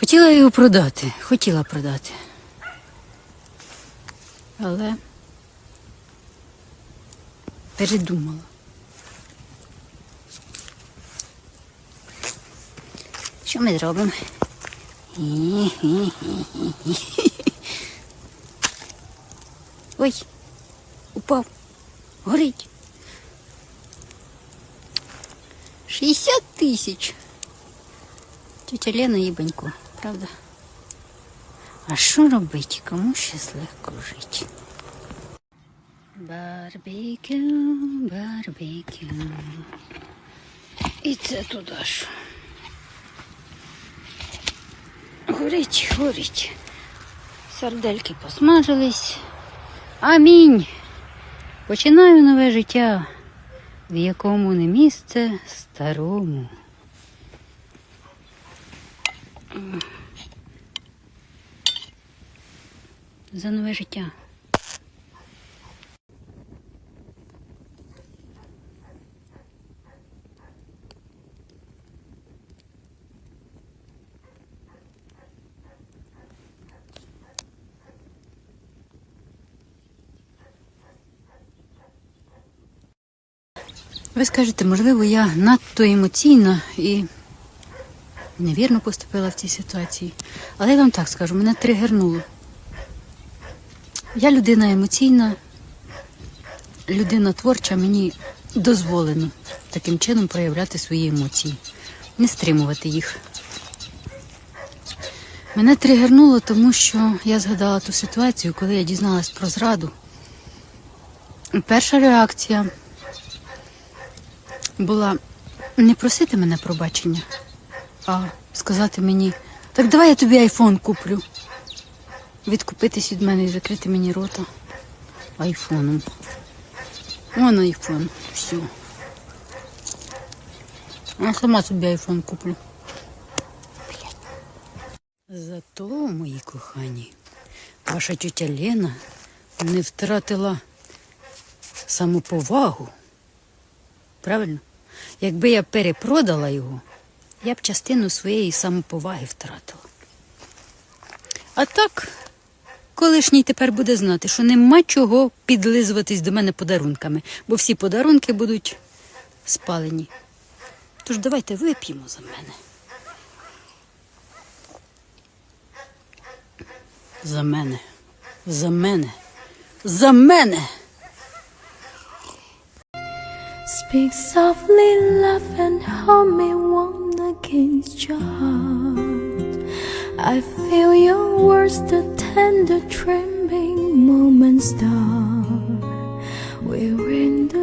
Хотіла його продати, хотіла продати. Але передумала. Що ми зробимо? Ой, упав. Горить. 60 тисяч. Тетя Лена їбанько, правда? А що робити? Кому щас легко жити? Барбекю, барбекю. І це туди ж. Горить, горить. Сардельки посмажились. Амінь. Починаю нове життя, в якому не місце старому. За нове життя. Ви скажете, можливо, я надто емоційна і невірно поступила в цій ситуації. Але я вам так скажу, мене тригернуло. Я людина емоційна, людина творча, мені дозволено таким чином проявляти свої емоції, не стримувати їх. Мене тригернуло, тому що я згадала ту ситуацію, коли я дізналась про зраду. Перша реакція була не просити мене пробачення, а сказати мені, так давай я тобі айфон куплю. Відкупитись від мене і закрити мені рота айфоном. Вон айфон. Все. Я сама собі айфон куплю. Зато, мої кохані, ваша тетя Лена не втратила самоповагу. Правильно? Якби я перепродала його, я б частину своєї самоповаги втратила. А так, колишній тепер буде знати, що нема чого підлизуватись до мене подарунками, бо всі подарунки будуть спалені. Тож давайте вип'ємо за мене. За мене. За мене. За мене. Speak softly, laugh and hold me warm against your heart. I feel your words, the tender trembling moments start. We're in the